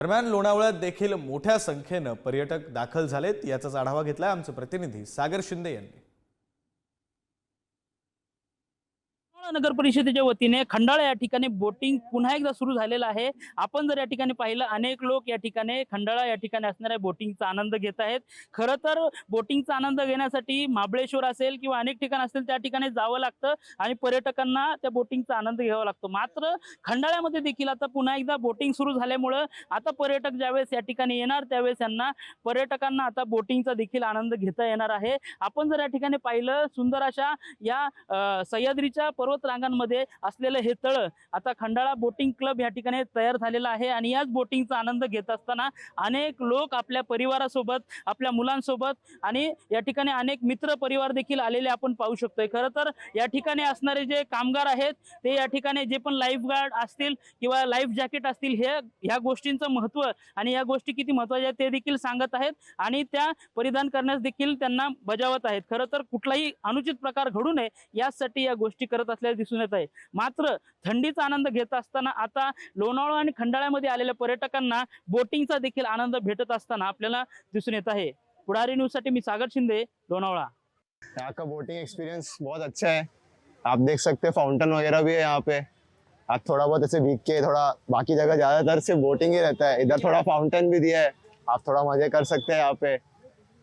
दरम्यान लोणावळ्यात देखील मोठ्या संख्येनं पर्यटक दाखल झालेत. याचाच आढावा घेतलाय आमचे प्रतिनिधी सागर शिंदे यांनी लोणावळा नगर परिषदेच्या वतीने खंडाळा या ठिकाणी बोटिंग पुन्हा एकदा सुरू झालेलं आहे. आपण जर या ठिकाणी पाहिलं अनेक लोक या ठिकाणी खंडाळा या ठिकाणी असणाऱ्या बोटिंगचा आनंद घेत आहेत. खरं तर बोटिंगचा आनंद घेण्यासाठी महाबळेश्वर असेल किंवा अनेक ठिकाण असतील त्या ठिकाणी जावं लागतं आणि पर्यटकांना त्या बोटिंगचा आनंद घ्यावा लागतो. मात्र खंडाळ्यामध्ये देखील आता पुन्हा एकदा बोटिंग सुरू झाल्यामुळं आता पर्यटक ज्यावेळेस या ठिकाणी येणार त्यावेळेस यांना पर्यटकांना आता बोटिंगचा देखील आनंद घेता येणार आहे. आपण जर या ठिकाणी पाहिलं सुंदर अशा या सह्याद्रीच्या पर्वत रांगांमध्ये असलेलं हे तळ आता खंडाळा बोटिंग क्लब या ठिकाणी तयार झालेला आहे आणि याच बोटिंगचा आनंद घेत असताना अनेक लोक आपल्या परिवारासोबत आपल्या मुलांसोबत आणि या ठिकाणी अनेक मित्र परिवार देखील आलेले आपण पाहू शकतोय. खरं तर या ठिकाणी असणारे जे कामगार आहेत ते या ठिकाणी जे पण लाईफ गार्ड असतील किंवा लाईफ जॅकेट असतील हे ह्या गोष्टींचं महत्त्व आणि या गोष्टी किती महत्त्वाच्या आहेत ते देखील सांगत आहेत आणि त्या परिधान करण्यास देखील त्यांना बजावत आहेत. खरं तर कुठलाही अनुचित प्रकार घडू नये यासाठी या गोष्टी करत असल्याचे दिसून येत आहे. मात्र थंडीचा आनंद घेत असताना आता लोणावळा आणि खंडाळ्यामध्ये आलेल्या पर्यटकांना बोटिंगचा देखील आनंद भेटत असताना आपल्याला दिसून येत आहे. पुढारी न्यूजसाठी मी सागर शिंदे लोणावळा. यहाँ का बोटिंग एक्सपीरियंस बहुत अच्छा है। आप देख सकते हैं फाउंटेन वगैरह भी है यहाँ पे। आप थोड़ा बहुत ऐसे भीग के थोड़ा बाकी जगह ज्यादातर सिर्फ बोटिंग ही रहता है। इधर थोड़ा फाउंटेन भी दिया है। आप थोड़ा मजे कर सकते हैं यहाँ पे।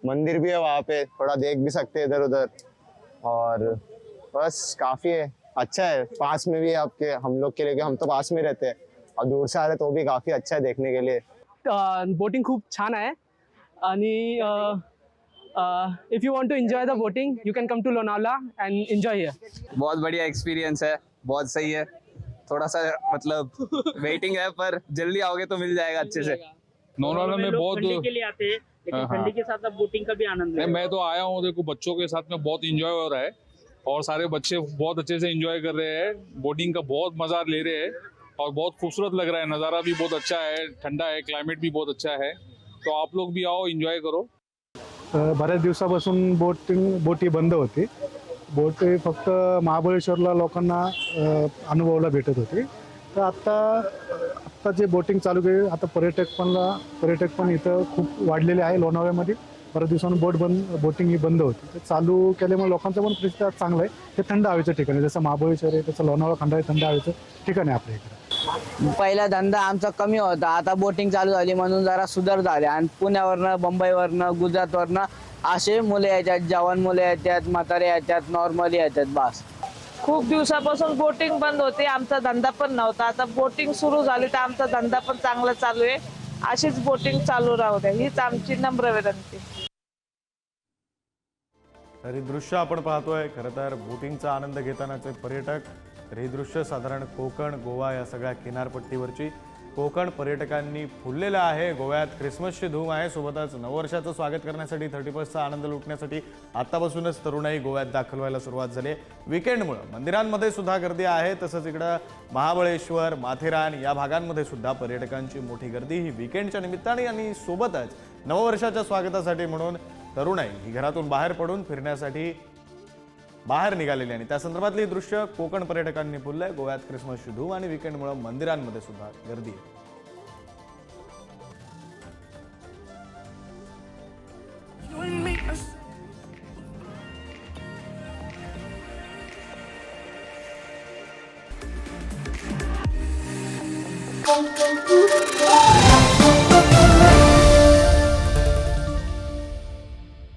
मंदिर भी है वहाँ पे। थोड़ा देख भी सकते हैं इधर उधर और बस काफी है। अच्छा है पास में भी है आपके हम लोग के लिए हम तो पास में रहते हैं। और दूर से आ रहे तो भी काफ़ी अच्छा है देखने के लिए। बोटिंग खूप छान आहे आणि if you want to enjoy the boating you can come to Lonavala and enjoy here बहुत बढ़िया एक्सपीरियंस है बहुत सही है। थोड़ा सा मतलब वेटिंग है पर जल्दी आओगे तो मिल जाएगा अच्छे से। नौनाला में बहुत के लिए आते हैं लेकिन हाँ, हाँ। ठंडी के साथ अब बोटिंग का भी आनंद है। मैं तो आया हूँ देखो बच्चों के साथ में बहुत इंजॉय हो रहा है। और सारे बच्चे बहुत अच्छे से इंजॉय कर रहे हैं। बोटिंग का बहुत मजा ले रहे हैं और बहुत खूबसूरत लग रहा है। नज़ारा भी बहुत अच्छा है ठंडा है क्लाइमेट भी बहुत अच्छा है। तो आप लोग भी आओ एन्जॉय करो। बऱ्याच दिवसापासून बोटिंग बोटी बंद होती. बोटी फक्त महाबळेश्वरला लोकांना अनुभवला भेटत होती. तर आत्ता आत्ता जे बोटिंग चालू केली आता पर्यटक पण पर्यटक पण इथं खूप वाढलेले आहे लोणावळ्यामध्ये. बऱ्याच दिवसांनी बोट बंद बोटिंग ही बंद होती. तर चालू केल्यामुळे लोकांचं पण प्रतिसाद चांगलं आहे. हे थंड हवेचं ठिकाण आहे. जसं महाबळेश्वर आहे तसं लोणावळा खंडाळा हे थंड हवेचं ठिकाण आहे आपल्या इकडे. पहिला धंदा आमचा कमी होता. आता बोटिंग चालू झाली म्हणून जरा सुधार झाले. आणि पुण्यावरनं मुंबईवरनं गुजरातवरनं असे मुले येतात जवान मुले येतात म्हातारे येतात नॉर्मली येतात बस. खूप दिवसापासून बोटिंग बंद होते. आमचा धंदा पण नव्हता. आता बोटिंग सुरू झाली तर आमचा धंदा पण चांगला चालू आहे. अशीच बोटिंग चालू राहू द्या. हीच आमची नम्र विनंती. तर हे दृश्य आपण पाहतोय. खरं तर बोटिंगचा आनंद घेतानाचे पर्यटक तर हे दृश्य साधारण कोकण गोवा या सगळ्या किनारपट्टीवरची. कोकण पर्यटकांनी फुललेलं आहे. गोव्यात ख्रिसमसची धूम आहे. सोबतच नववर्षाचं स्वागत करण्यासाठी थर्टी फर्स्टचा आनंद लुटण्यासाठी आत्तापासूनच तरुणाई गोव्यात दाखल व्हायला सुरुवात झाली आहे. विकेंडमुळं मंदिरांमध्ये सुद्धा गर्दी आहे. तसंच इकडं महाबळेश्वर माथेरान या भागांमध्ये सुद्धा पर्यटकांची मोठी गर्दी. ही विकेंडच्या निमित्ताने आणि सोबतच नववर्षाच्या स्वागतासाठी म्हणून तरुणाई ही घरातून बाहेर पडून फिरण्यासाठी बाहेर निघालेली आणि त्या संदर्भातली दृश्य कोकण पर्यटकांनी फुललंय गोव्यात ख्रिसमसची धूम आणि विकेंडमुळे मंदिरांमध्ये सुद्धा गर्दी आहे